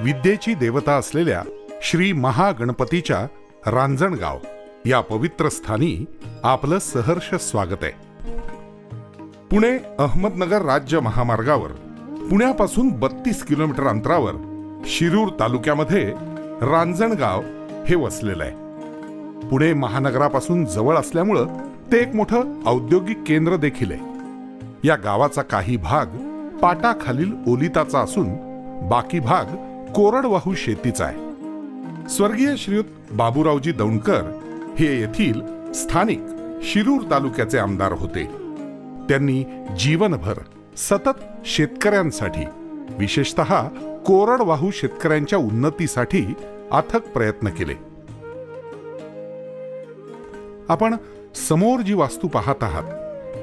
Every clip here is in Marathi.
विद्येची देवता असलेल्या श्री महागणपतीच्या रांजणगाव या पवित्र स्थानी आपलं सहर्ष स्वागत आहे. पुणे अहमदनगर राज्य महामार्गावर पुण्यापासून बत्तीस किलोमीटर अंतरावर शिरूर तालुक्यामध्ये रांजणगाव हे वसलेलं आहे. पुणे महानगरापासून जवळ असल्यामुळं ते एक मोठं औद्योगिक केंद्र देखील आहे. या गावाचा काही भाग पाटाखालील ओलिताचा असून बाकी भाग कोरडवाहू शेतीचा आहे. स्वर्गीय श्रीयुत बाबूरावजी दौंडकर हे येथील स्थानिक शिरूर तालुक्याचे आमदार होते. त्यांनी जीवनभर सतत शेतकऱ्यांसाठी विशेषत कोरडवाहू शेतकऱ्यांच्या उन्नतीसाठी अथक प्रयत्न केले. आपण समोर जी वास्तू पाहत आहात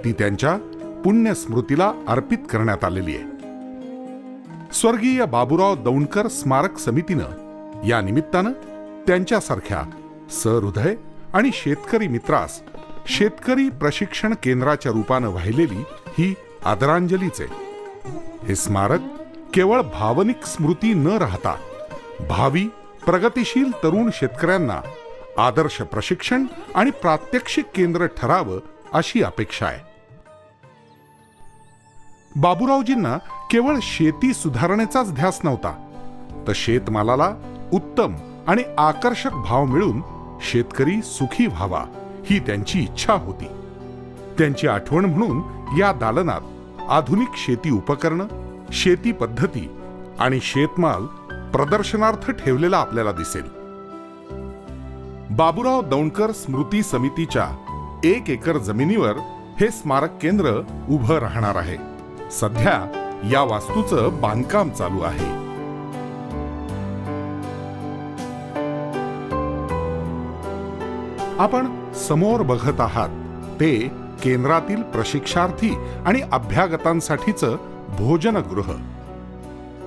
ती त्यांच्या पुण्य स्मृतीला अर्पित करण्यात आलेली आहे. स्वर्गीय बाबूराव दौंडकर स्मारक समितीनं या निमित्तानं त्यांच्यासारख्या सहृदय आणि शेतकरी मित्रास शेतकरी प्रशिक्षण केंद्राच्या रूपानं वाहिलेली ही आदरांजलीच. आहे हे स्मारक केवळ भावनिक स्मृती न राहता भावी प्रगतिशील तरुण शेतकऱ्यांना आदर्श प्रशिक्षण आणि प्रात्यक्षिक केंद्र ठरावं अशी अपेक्षा आहे. बाबूरावजींना केवळ शेती सुधारणेचाच ध्यास नव्हता. तर शेतमालाला उत्तम आणि आकर्षक भाव मिळून शेतकरी सुखी व्हावा ही त्यांची इच्छा होती. त्यांची आठवण म्हणून या दालनात आधुनिक शेती उपकरणं शेती पद्धती आणि शेतमाल प्रदर्शनार्थ ठेवलेला आपल्याला दिसेल. बाबूराव दौंडकर स्मृती समितीच्या एक एकर जमिनीवर हे स्मारक केंद्र उभं राहणार आहे. सध्या या वास्तूचं बांधकाम चालू आहे. आपण समोर बघत आहात ते केंद्रातील प्रशिक्षार्थी आणि अभ्यागतांसाठीचं भोजनगृह.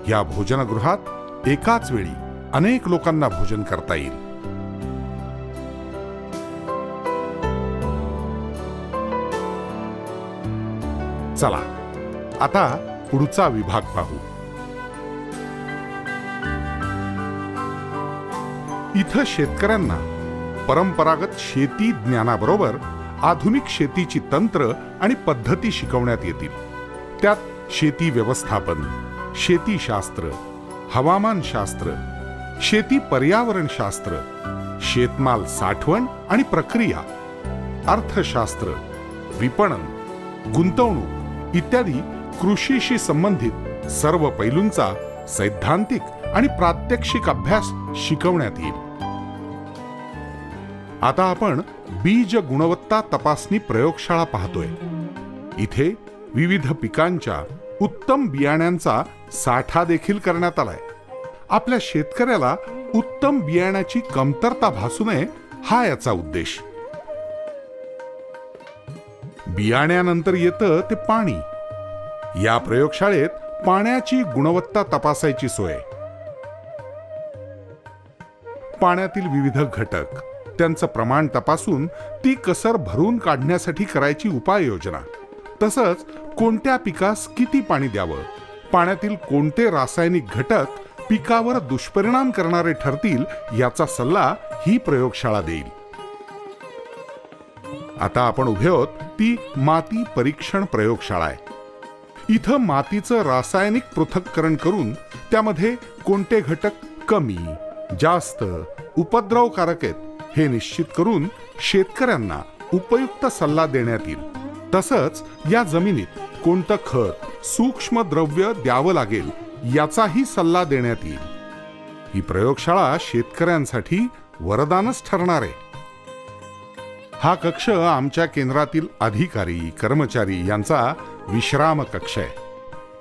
या भोजनगृहात एकाच वेळी अनेक लोकांना भोजन करता येईल. चला आता पुढचा विभाग पाहू. इथं शेतकऱ्यांना परंपरागत शेती ज्ञानाबरोबर आधुनिक शेतीची तंत्र आणि पद्धती शिकवण्यात येतील. त्यात शेती व्यवस्थापन शेतीशास्त्र हवामानशास्त्र शेती पर्यावरणशास्त्र शेतमाल साठवण आणि प्रक्रिया अर्थशास्त्र विपणन गुंतवणूक इत्यादी कृषीशी संबंधित सर्व पैलूंचा सैद्धांतिक आणि प्रात्यक्षिक अभ्यास शिकवण्यात येईल. आता आपण बीज गुणवत्ता तपासणी प्रयोगशाळा पाहतोय. इथे विविध पिकांच्या उत्तम बियाण्यांचा साठा देखील करण्यात आलाय. आपल्या शेतकऱ्याला उत्तम बियाण्याची कमतरता भासू नये हा याचा उद्देश. बियाण्यानंतर येतं ते पाणी. या प्रयोगशाळेत पाण्याची गुणवत्ता तपासायची सोय. पाण्यातील विविध घटक त्यांचं प्रमाण तपासून ती कसर भरून काढण्यासाठी करायची उपाययोजना. तसंच कोणत्या पिकास किती पाणी द्यावं पाण्यातील कोणते रासायनिक घटक पिकावर दुष्परिणाम करणारे ठरतील याचा सल्ला ही प्रयोगशाळा देईल. आता आपण उभे आहोत ती माती परीक्षण प्रयोगशाळा आहे. इथं मातीचं रासायनिक पृथक्करण करून त्यामध्ये कोणते घटक कमी जास्त उपद्रवकारक आहेत हे निश्चित करून शेतकऱ्यांना उपयुक्त सल्ला देण्यात येईल. तसंच या जमिनीत कोणतं खत सूक्ष्म द्रव्य द्यावं लागेल याचाही सल्ला देण्यात येईल. ही प्रयोगशाळा शेतकऱ्यांसाठी वरदानच ठरणार आहे. हा कक्ष आमच्या केंद्रातील अधिकारी कर्मचारी यांचा विश्राम कक्ष आहे.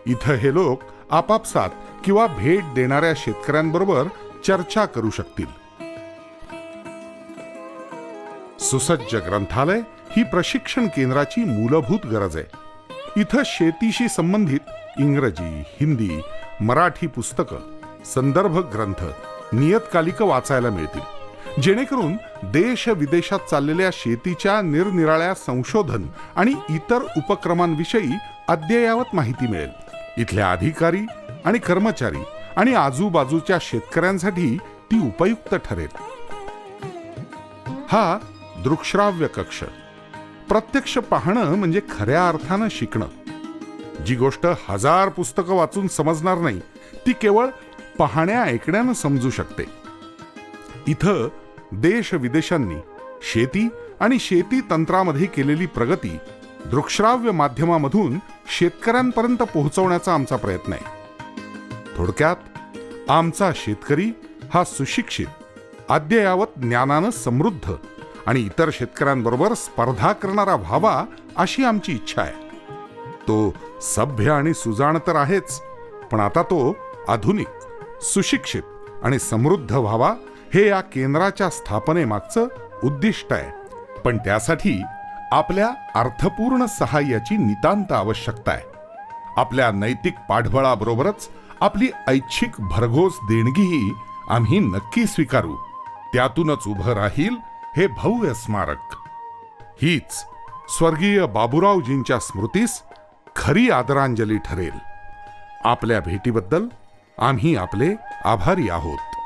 इथं हे लोक आपापसात किंवा भेट देणाऱ्या शेतकऱ्यांबरोबर चर्चा करू शकतील. सुसज्ज ग्रंथालय ही प्रशिक्षण केंद्राची मूलभूत गरज आहे. इथं शेतीशी संबंधित इंग्रजी हिंदी मराठी पुस्तकं संदर्भ ग्रंथ नियतकालिक वाचायला मिळतील. जेणेकरून देश विदेशात चाललेल्या शेतीच्या निरनिराळ्या संशोधन आणि इतर उपक्रमांविषयी अद्ययावत माहिती मिळेल. इथल्या अधिकारी आणि कर्मचारी आणि आजूबाजूच्या शेतकऱ्यांसाठी ती उपयुक्त ठरेल. हा दृकश्राव्य कक्ष. प्रत्यक्ष पाहणं म्हणजे खऱ्या अर्थानं शिकणं. जी गोष्ट हजार पुस्तकं वाचून समजणार नाही ती केवळ पाहण्या ऐकण्यानं समजू शकते. इथं देश विदेशांनी शेती आणि शेती तंत्रामध्ये केलेली प्रगती दृकश्राव्य माध्यमामधून शेतकऱ्यांपर्यंत पोहोचवण्याचा आमचा प्रयत्न आहे. थोडक्यात आमचा शेतकरी हा सुशिक्षित अद्ययावत ज्ञानानं समृद्ध आणि इतर शेतकऱ्यांबरोबर स्पर्धा करणारा व्हावा अशी आमची इच्छा आहे. तो सभ्य आणि सुजाण तर आहेच पण आता तो आधुनिक सुशिक्षित आणि समृद्ध व्हावा हे या केंद्राच्या स्थापनेमागचं उद्दिष्ट आहे. पण त्यासाठी आपल्या अर्थपूर्ण सहाय्याची नितांत आवश्यकता आहे. आपल्या नैतिक पाठबळाबरोबरच आपली ऐच्छिक भरघोस देणगीही आम्ही नक्की स्वीकारू. त्यातूनच उभं राहील हे भव्य स्मारक. हीच स्वर्गीय बाबूरावजींच्या स्मृतीस खरी आदरांजली ठरेल. आपल्या भेटीबद्दल आम्ही आपले आभारी आहोत.